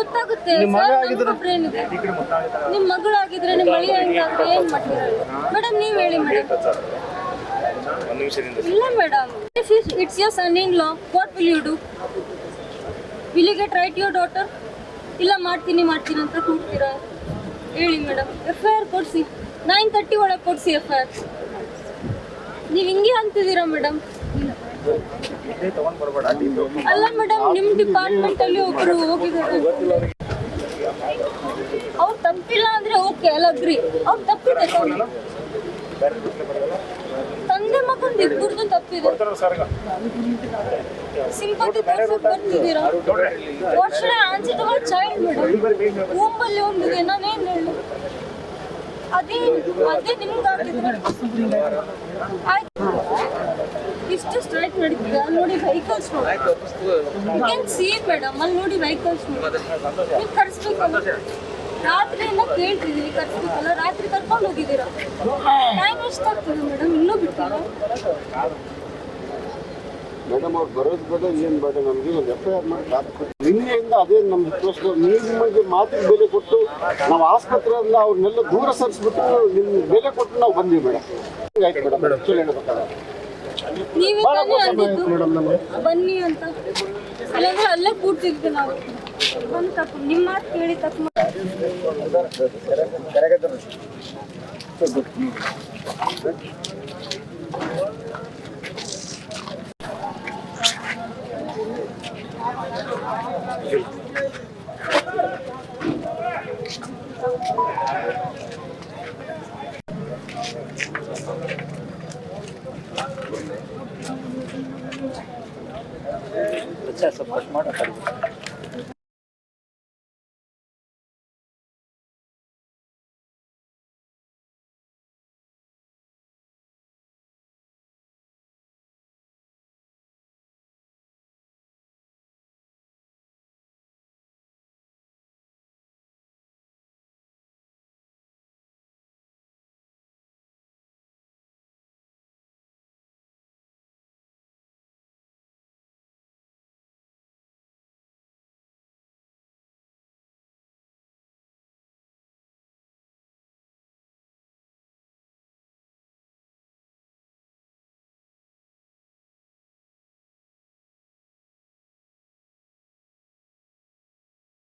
ಗೊತ್ತಾಗುತ್ತೆ. ನಿಮ್ ಮಗಳಾಗಿದ್ರೆ ನಿಮ್ ಮಳಿ ಹೆಂಗಾದ್ರೆ ಏನ್ ಮಾಡ್ತೀರಾ? ಮೇಡಮ್ ನೀವ್ ಹೇಳಿ ಮೇಡಮ್. ಇಲ್ಲ madam. It's your son in law what will you do will you get right your daughter ಇಲ್ಲ ಮಾಡ್ತೀನಿ ಮಾಡ್ತೀನಿ ಅಂತ ಕೂಡ್ತೀರಾ ಹೇಳಿ ಮೇಡಮ್. ಎಫ್ ಐ ಆರ್ ಕೊಡಿಸಿ. ನೈನ್ ತರ್ಟಿ ಒಳಗೆ ಕೊಡಿಸಿ ಎಫ್ ಐ ಆರ್ ನೀವು ಹಿಂಗೆ ಅಂತಿದ್ದೀರಾ ಮೇಡಮ್? ಅಲ್ಲ ಮೇಡಮ್ ನಿಮ್ಮ ಡಿಪಾರ್ಟ್ಮೆಂಟ್ ಅಲ್ಲಿ ಒಬ್ರು ಹೋಗಿದ್ದಾರೆ. ಅವ್ರು ತಪ್ಪಿಲ್ಲ ಅಂದ್ರೆ ಓಕೆ ಅಲ್ಲ ಅಗ್ರಿ. ಅವ್ರು ತಪ್ಪಿದೆ. ತಂದೆ ಮಗಂದು ಇಬ್ಬರದು ತಪ್ಪಿದೆ. ಸಿಂಪತಿ ತೋರ್ಸಕ್ ಬರ್ತಿದ್ದೀರಾ? ವಾಟ್ ಶುಡ್ ಚೈಲ್ಡ್ ಮೇಡಮ್ ರೂಮಲ್ಲಿ ಒಂದಿದೆ ನಾನೇನ್ ಹೇಳು? ಅದೇ ಅದೇ ನಿಮ್ಗೆ ಹಾಕಿದ್ರೆ ಆಯ್ತು. ಇಷ್ಟು ಸ್ಟ್ರೈಕ್ ನಡೀತಿದೆ ನೋಡಿ ವೆಹಿಕಲ್ಸ್ ನೋಡಿ. ಕ್ಯಾನ್ ಸಿ ಮೇಡಮ್ ಅಲ್ಲಿ ನೋಡಿ ವೆಹಿಕಲ್ಸ್ ನೋಡಿ. ನೀವು ಕರ್ಸ್ಬೇಕಲ್ಲ ರಾತ್ರಿಯಿಂದ ಕೇಳ್ತಿದ್ದೀವಿ ಕರ್ಸ್ಬೇಕಲ್ಲ. ರಾತ್ರಿ ಕರ್ಕೊಂಡು ಹೋಗಿದ್ದೀರಾ? ಟೈಮ್ ಎಷ್ಟಾಗ್ತದೆ ಮೇಡಮ್ ಇನ್ನೂ ಬಿಟ್ಟಿಲ್ಲ? ಮೇಡಮ್ ಅವ್ರು ಬರೋದು ಬೇಡ ಏನು ಬೇಡ. ನಮಗೆ ಒಂದು ಎಫ್ ಐ ಆರ್ ಮಾಡಿ. ನಿನ್ನೆಯಿಂದ ಅದೇ ನಮ್ಮ ರಿಕ್ವೆಸ್ಟ್ ನಿಮಗೆ ಮಾತಿಗೆ ಬೆಲೆ ಕೊಟ್ಟು ನಾವು ಆಸ್ಪತ್ರೆಯಿಂದ ಅವ್ರನ್ನೆಲ್ಲ ದೂರ ಸರಿಸ್ಬಿಟ್ಟು ನಿಮ್ಗೆ ಬೆಲೆ ಕೊಟ್ಟು ನಾವು ಬಂದೀವಿ ಮೇಡಮ್ ಆಯ್ತು ಮೇಡಮ್ ಆ್ಯಕ್ಚುಲಿ ಹೇಳ್ಬೇಕಾದ್ರೆ ನೀವೇ ತಾನೇ ಅಂದಿದ್ದು. ಬನ್ನಿ ಅಂತ. ಇಲ್ಲಾಂದ್ರೆ ಅಲ್ಲೇ ಕೂಡ್ತಿದ್ವಿ ನಾವು. ಬಂದು ತಪ್ಪು ನಿಮ್ಮ ಮಾತು ಕೇಳಿ ತಪ್ಪು ಮಾಡಿ ಸ್ವಲ್ಪ ಕಟ್